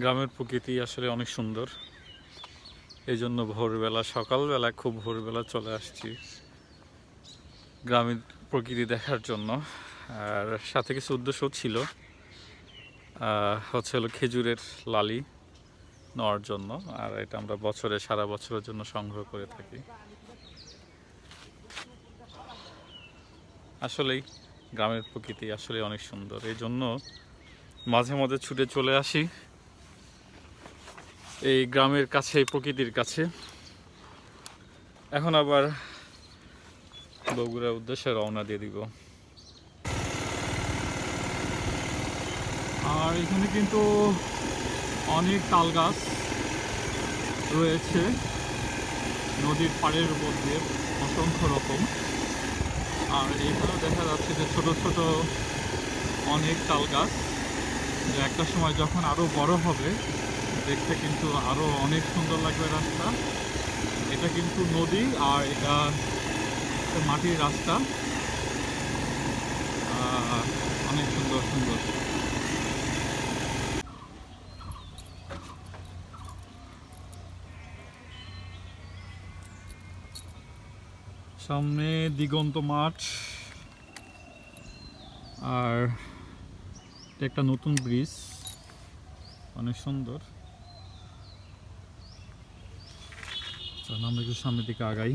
গ্রামের প্রকৃতি আসলে অনেক সুন্দর। এই জন্য ভোরবেলা, সকালবেলা খুব ভোরবেলা চলে আসছি গ্রামের প্রকৃতি দেখার জন্য। আর সাথে কিছু উদ্দেশ্য ছিল। হচ্ছে হলো খেজুরের লালি নেওয়ার জন্য। আর এটা আমরা বছরে, সারা বছরের জন্য সংগ্রহ করে থাকি। আসলেই গ্রামের প্রকৃতি আসলে অনেক সুন্দর। এই জন্য মাঝে মাঝে ছুটে চলে আসি। এই গ্রামের কাছে, প্রকৃতির কাছে। এখন আবার বগুড়ার উদ্দেশ্যে রওনা দিয়ে দিব। আর এখানে কিন্তু অনেক তাল গাছ রয়েছে। নদীর পাড়ের উপর দিয়ে অসংখ্য রকম। আর এখানেও দেখা যাচ্ছে যে ছোট ছোট অনেক তাল গাছ। যে একটা সময় যখন আরও বড় হবে দেখতে কিন্তু আরও অনেক সুন্দর লাগবে রাস্তা। এটা কিন্তু নদী আর এটা মাটির রাস্তা। অনেক সুন্দর সুন্দর। সামনে দিগন্ত মাঠ আর একটা নতুন ব্রিজ অনেক সুন্দর। চল আমরা একটু সামনের দিকে আগাই